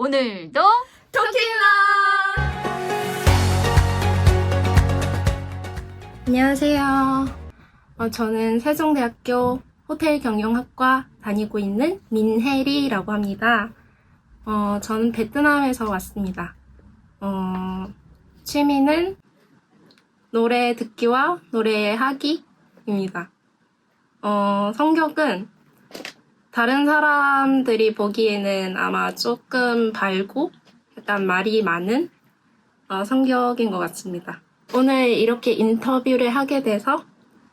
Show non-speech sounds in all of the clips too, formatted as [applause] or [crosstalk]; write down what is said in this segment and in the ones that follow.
오늘도 토끼나 안녕하세요. 어, 저는 세종대학교 호텔 경영학과 다니고 있는 민혜리라고 합니다. 어, 저는 베트남에서 왔습니다. 어, 취미는 노래 듣기와 노래 하기입니다. 어, 성격은 다른 사람들이 보기에는 아마 조금 밝고 약간 말이 많은 어, 성격인 것 같습니다. 오늘 이렇게 인터뷰를 하게 돼서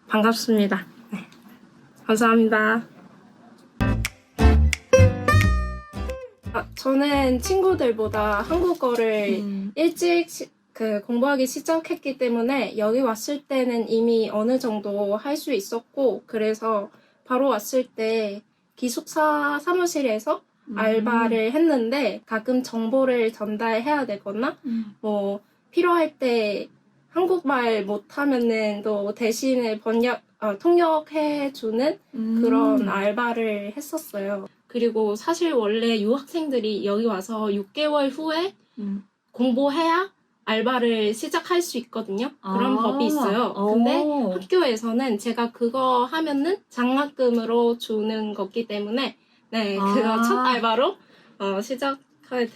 반갑습니다. 네. 감사합니다. 아, 저는 친구들보다 한국어를 음. 일찍 시- 그 공부하기 시작했기 때문에 여기 왔을 때는 이미 어느 정도 할 수 있었고 그래서 바로 왔을 때 기숙사 사무실에서 음. 알바를 했는데 가끔 정보를 전달해야 되거나 음. 뭐 필요할 때 한국말 못하면은 또 대신에 번역 어, 통역해주는 음. 그런 알바를 했었어요. 그리고 사실 원래 유학생들이 여기 와서 6개월 후에 음. 공부해야 알바를 시작할 수 있거든요. 그런 아. 법이 있어요. 근데 오. 학교에서는 제가 그거 하면은 장학금으로 주는 거기 때문에 네 아. 그거 첫 알바로 어, 시작하게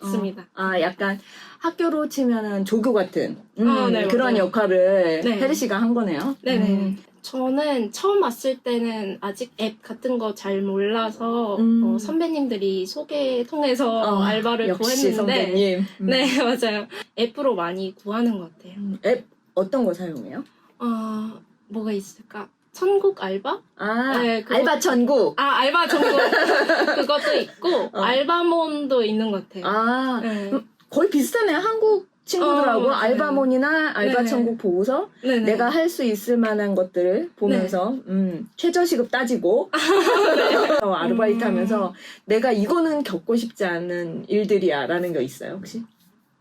됐습니다. 아, 약간 학교로 치면은 조교 같은 음, 아, 네, 그런 맞아요. 역할을 네. 혜리 씨가 한 거네요. 네네. 음. 저는 처음 왔을 때는 아직 앱 같은 거 잘 몰라서 음. 어, 선배님들이 소개 통해서 어, 알바를 역시 구했는데 선배님. 음. 네 [laughs] 맞아요 앱으로 많이 구하는 것 같아요. 음, 앱 어떤 거 사용해요? 어 뭐가 있을까? 천국 알바? 아, 네, 그거- 알바 천국. 아 알바 정도 [laughs] 그것도 있고 어. 알바몬도 있는 것 같아요. 아, 네. 음, 거의 비슷하네요. 한국 친구들하고 어, 네. 알바몬이나 알바 네네. 천국 보고서 네네. 내가 할 수 있을 만한 것들을 보면서 음, 최저시급 따지고 [laughs] 어, 아르바이트 음. 하면서 내가 이거는 겪고 싶지 않은 일들이야 라는 거 있어요 혹시?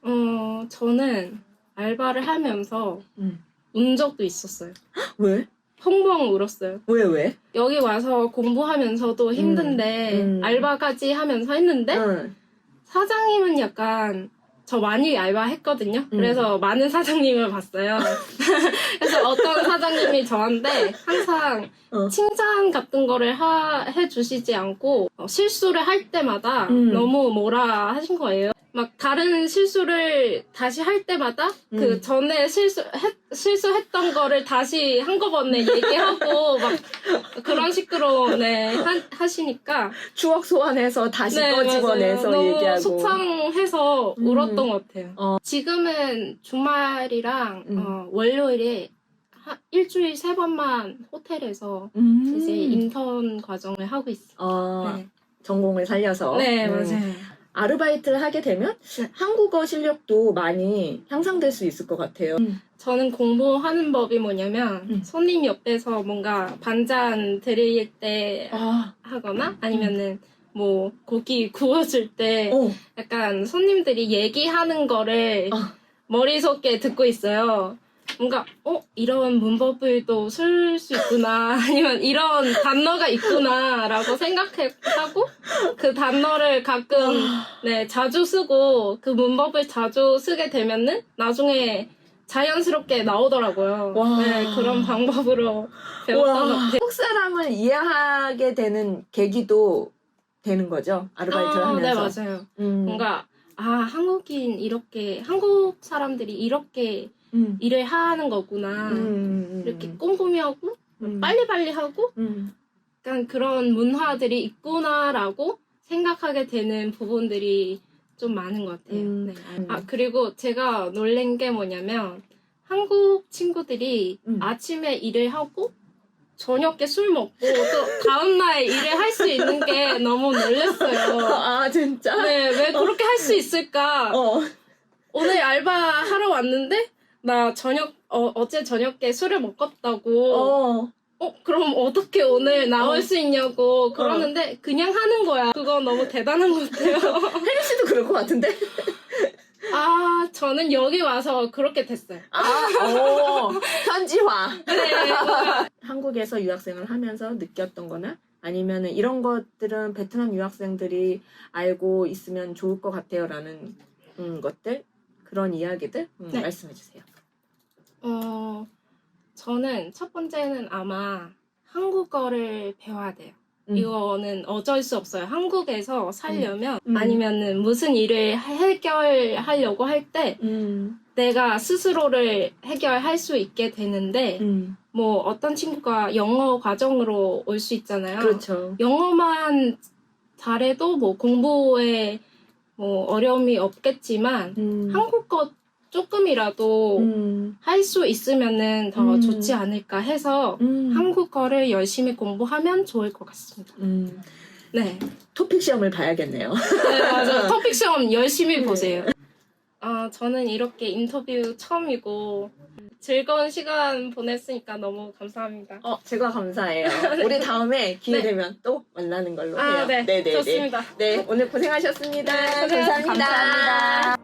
어 저는 알바를 하면서 음. 운 적도 있었어요. [gasps] 왜? 펑펑 울었어요. 왜 왜? 여기 와서 공부하면서도 힘든데 음. 알바까지 하면서 했는데 응. 사장님은 약간 저 많이 알바했거든요. 음. 그래서 많은 사장님을 봤어요. [laughs] 그래서 어떤 사장님이 저한테 항상 어. 칭찬 같은 거를 하, 해주시지 않고 어, 실수를 할 때마다 음. 너무 뭐라 하신 거예요. 막 다른 실수를 다시 할 때마다 음. 그 전에 실수 했, 실수했던 거를 다시 한꺼번에 얘기하고 [laughs] 막 그런 식으로 네 하, 하시니까 추억 소환해서 다시 네, 꺼집어내서 맞아요. 너무 얘기하고 속상해서 음. 울었던 것 같아요. 어. 지금은 주말이랑 음. 어, 월요일에 하- 일주일 세 번만 호텔에서 음. 이제 인턴 과정을 하고 있어요. 어, 네, 전공을 살려서 네 음. 맞아요. 아르바이트를 하게 되면 네. 한국어 실력도 많이 향상될 수 있을 것 같아요. 저는 공부하는 법이 뭐냐면 음. 손님 옆에서 뭔가 반찬 드릴 때 아, 하거나 아니면은 뭐 고기 [laughs] 구워줄 때 어, 약간 손님들이 얘기하는 거를 아. 머릿속에 듣고 있어요. 뭔가 어 이런 문법을 또쓸수 있구나 [laughs] 아니면 이런 단어가 있구나라고 생각하고 그 단어를 가끔 네 자주 쓰고 그 문법을 자주 쓰게 되면은 나중에 자연스럽게 나오더라고요. 와. 네 그런 방법으로 배웠던 것 와, 같아요. 한국 사람을 이해하게 되는 계기도 되는 거죠. 아르바이트를 아, 하면서. 네 맞아요. 음, 뭔가 아 한국인 이렇게 한국 사람들이 이렇게 음, 일을 하는 거구나 음, 이렇게 꼼꼼히 하고 음, 빨리빨리 하고 음, 약간 그런 문화들이 있구나라고 생각하게 되는 부분들이 좀 많은 것 같아요. 음, 네. 음. 아 그리고 제가 놀란 게 뭐냐면 한국 친구들이 음. 아침에 일을 하고 저녁에 술 먹고 또 다음날 일을 할 수 있는 게 너무 놀랐어요. [laughs] 아 진짜? 네, 왜 그렇게 할수 있을까? 어, 오늘 알바 하러 왔는데 나 저녁 어, 어제 저녁에 술을 먹었다고. 어, 어, 그럼 어떻게 오늘 나올 어. 수 있냐고 그러는데 그냥 하는 거야. 그거 너무 대단한 것 같아요. [laughs] 혜리 씨도 그럴 것 같은데? 아, 저는 여기 와서 그렇게 됐어요. 아, 어, 현지화. 네, 한국에서 유학생을 하면서 느꼈던 거나 아니면은 이런 것들은 베트남 유학생들이 알고 있으면 좋을 것 같아요라는 음, 것들 그런 이야기들 음, 네. 말씀해 주세요. 어, 저는 첫 번째는 아마 한국어를 배워야 돼요. 음. 이거는 어쩔 수 없어요. 한국에서 살려면 음. 아니면은 무슨 일을 해결하려고 할때 음, 내가 스스로를 해결할 수 있게 되는데 음, 뭐 어떤 친구가 영어 과정으로 올 수 있잖아요. 그렇죠. 영어만 잘해도 뭐 공부에 뭐 어려움이 없겠지만 음, 한국어 조금이라도 음, 할수 있으면은 더 음. 좋지 않을까 해서 음, 한국어를 열심히 공부하면 좋을 것 같습니다. 음, 네. 토픽 시험을 봐야겠네요. 네, 맞아요. [laughs] 토픽 시험 열심히 네. 보세요. 아, 저는 이렇게 인터뷰 처음이고 즐거운 시간 보냈으니까 너무 감사합니다. 어, 제가 감사해요. [laughs] 우리 다음에 기회 네. 되면 또 만나는 걸로 해요. 아, 네. 네, 네, 네. 좋습니다. 네, 오늘 고생하셨습니다. 네, 고생- 감사합니다. 감사합니다.